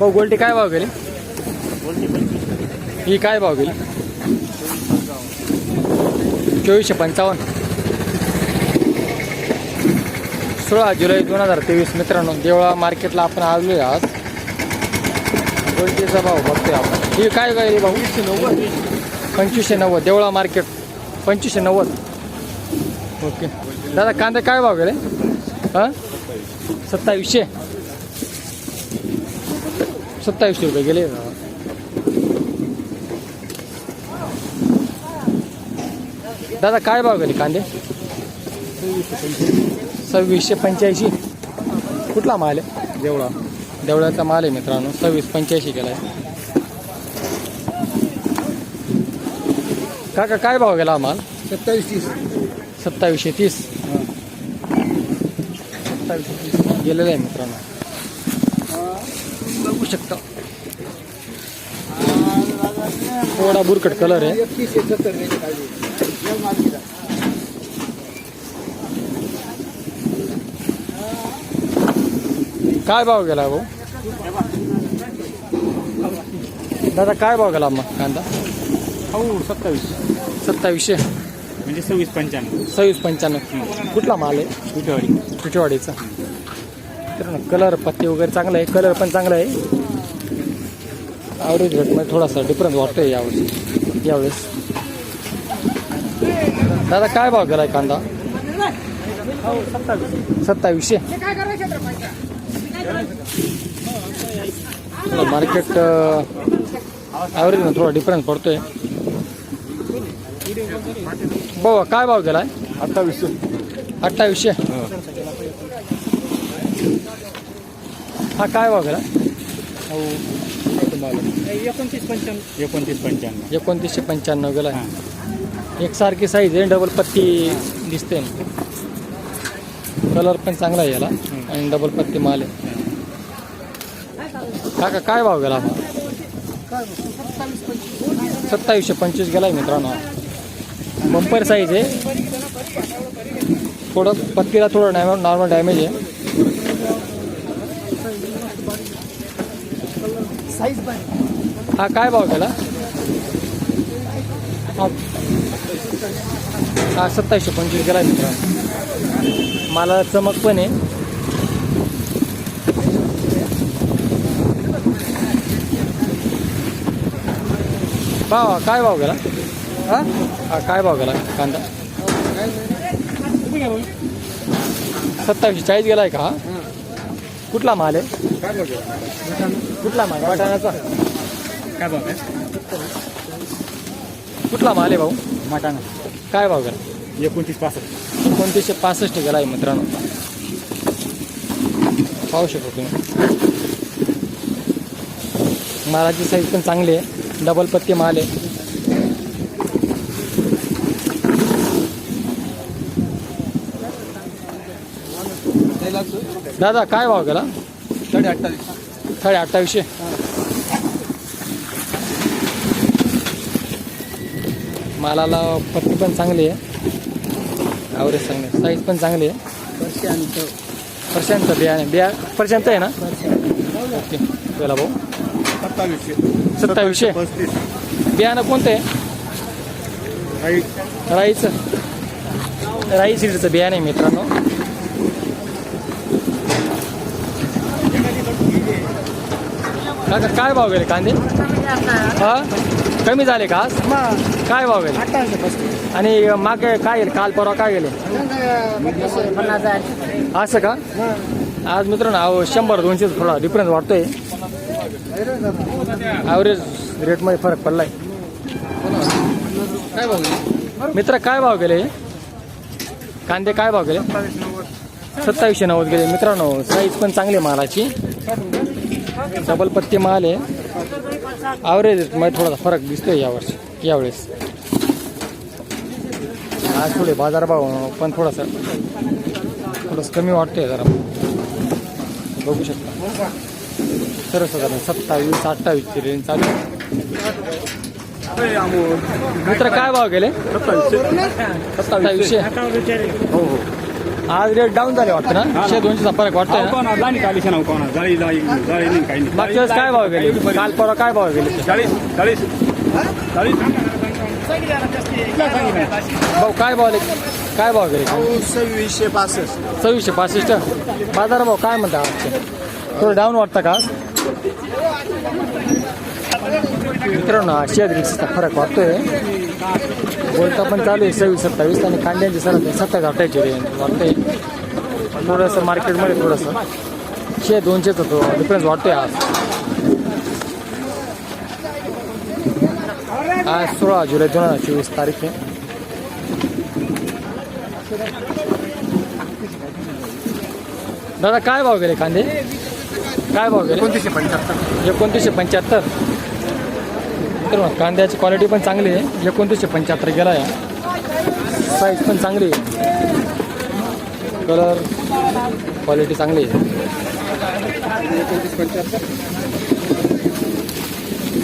भाऊ गोल्टी काय भाव गेली? ही काय भाव गेली? चोवीसशे पंचावन्न. सोळा जुलै दोन हजार तेवीस मित्रांनो देवळा मार्केटला आपण आलो आज. गोल्टीचा भाव बघतोय आपण. ही काय गेली भाऊ? नव्वद. पंचवीसशे नव्वद देवळा मार्केट. पंचवीसशे नव्वद. ओके. दादा कांदे काय भाव गेले? हां? सत्तावीसशे. सत्तावीसशे रुपये गेले. दादा काय भाव गेले कांदे? सव्वीसशे पंच्याऐंशी. कुठला माल आहे? देवळा. देवळाचा माल आहे मित्रांनो. सव्वीस पंच्याऐंशी केला आहे काका काय भाव गेला माल? सत्तावीस तीस. सत्तावीसशे तीस. सत्तावीसशे तीस. गेलेलं आहे मित्रांनो. बघू शकता. थोडा बुरकट कलर आहे. काय भाव गेला भाऊ? दादा काय भाव गेला मग कांदा? हो सत्तावीस. सत्तावीसशे. म्हणजे सव्वीस पंच्याण्णव. सव्वीस पंच्याण्णव. कुठला माल आहे? कुठेवाडी पिठेवाडीचा तर कलर पत्ते वगैरे चांगला आहे कलर पण चांगला आहे. ॲव्हरेज रेटमध्ये थोडासा डिफरन्स वाटतोय यावर्षी यावेळेस. दादा काय भाव गेलाय कांदा? सत्तावीसशे. मार्केट ॲव्हरेज थोडा डिफरन्स पडतोय. भाऊ काय भाव गेलाय? अठ्ठावीस अठ्ठावीसशे. हा काय भाव गेला? हो एकोणतीस पंच्याण्णव. एकोणतीस पंच्याण्णव. एकोणतीसशे पंच्याण्णव गेला. एकसारखी साईज आहे डबल पत्ती दिसते. कलर पण चांगला आहे याला. आणि डबल पत्ती माल आहे. काका काय भाव गेला हा? सत्तावीसशे पंचवीस गेलाय मित्रांनो. बंपर साईज आहे. थोडं पत्तीला थोडं डॅमेज नॉर्मल डॅमेज आहे. हा काय भाव गेला हा- सत्तावीसशे पंचवीस गेला मित्रांनो. मला चमक पण आहे. भाव काय भाव गेला? हा? हा काय भाव गेला? कांदा? सत्तावीसशे चाळीस गेलाय का? हा कुठला माल आहे? कुठला माल वाटाण्याचा काय भाव आहे? कुठला माल आहे भाऊ? मटाणा. काय भाव गेला? एकोणतीस पासष्ट. एकोणतीसशे पासष्ट गेला आहे मित्रांनो. पाहू शकतो तुम्ही. मालाची साईज पण चांगली आहे. डबल पत्ती माल आहे. दादा काय भाव गेला? साडे अठ्ठावीस. साडे अठ्ठावीसशे. मालाला पत्ती पण चांगली आहे. ॲव्हरेज चांगली साईज पण चांगली आहे. पर्शंत. बियाणे. बिया पर्शंत आहे ना? ओके. बोला भाऊ. सत्तावीसशे. सत्तावीसशे. बियाणं कोणतं? आहे राईचं राई सीडचं बियाणे आहे मित्रांनो. काका काय भाव गेले कांदे? हा? कमी झाले का आज? काय भाव गेले? आणि मागे काय गेले काल परवा काय गेले? असं का? आज मित्रांनो अहो शंभर दोनशे थोडा डिफरन्स वाटतोय ॲव्हरेज रेटमध्ये फरक पडलाय. काय भाऊ मित्र काय भाव गेले? कांदे काय भाव गेले? सत्तावीसशे नव्वद गेले. मित्रांनो साईज पण चांगली मालाची. डबल पत्ती माल आहे. ॲव्हरेजमध्ये थोडासा फरक दिसतोय यावर्षी यावेळेस. आज थोडे बाजारभाव पण थोडासा थोडंसं कमी वाटतोय जरा. बघू शकता. सर्वसाधारण सत्तावीस अठ्ठावीसची रेंज चालू आहे. मित्र काय भाव गेले? सत्तावीसशे. हो हो. आज रेट डाऊन झाले वाटतं ना? एकशे दोनशेचा फरक वाटतोय ना? कोणा लाणी काली नाव कोणा जाळी जाळी जाळी नाही काही नाही. मागच्या वेळेस काय भाव गेले? काल परवा काय भाव गेले? चाळीस चाळीस. चाळीस. भाऊ काय भाव आले? काय भाव गेले? सव्वीसशे पासष्ट. सव्वीसशे पासष्ट? बाजार भाव काय म्हणता? थोडं डाऊन वाटतं का आज? मित्रांनो आठशे रिक्षेचा फरक वाटतोय. बोलता पण चालू आहे सव्वीस सत्तावीस आणि कांद्यांची सर सत्तावीस अठ्ठावीसची रेंज वाटतंय. थोडंसं मार्केटमध्ये थोडंसं. शे दोनशेचा तो डिफरन्स वाटतोय आज. आज सोळा जुलै दोन हजार चोवीस तारीख आहे. दादा काय भाव गेले कांदे? काय भाव गेले? एकोणतीसशे पंच्याहत्तर. एकोणतीसशे पंच्याहत्तर. तर मग कांद्याची क्वालिटी पण चांगली आहे. एकोणतीसशे पंच्याहत्तर गेला आहे साईज पण चांगली आहे. कलर क्वालिटी चांगली आहे. एकोणतीस पंच्याहत्तर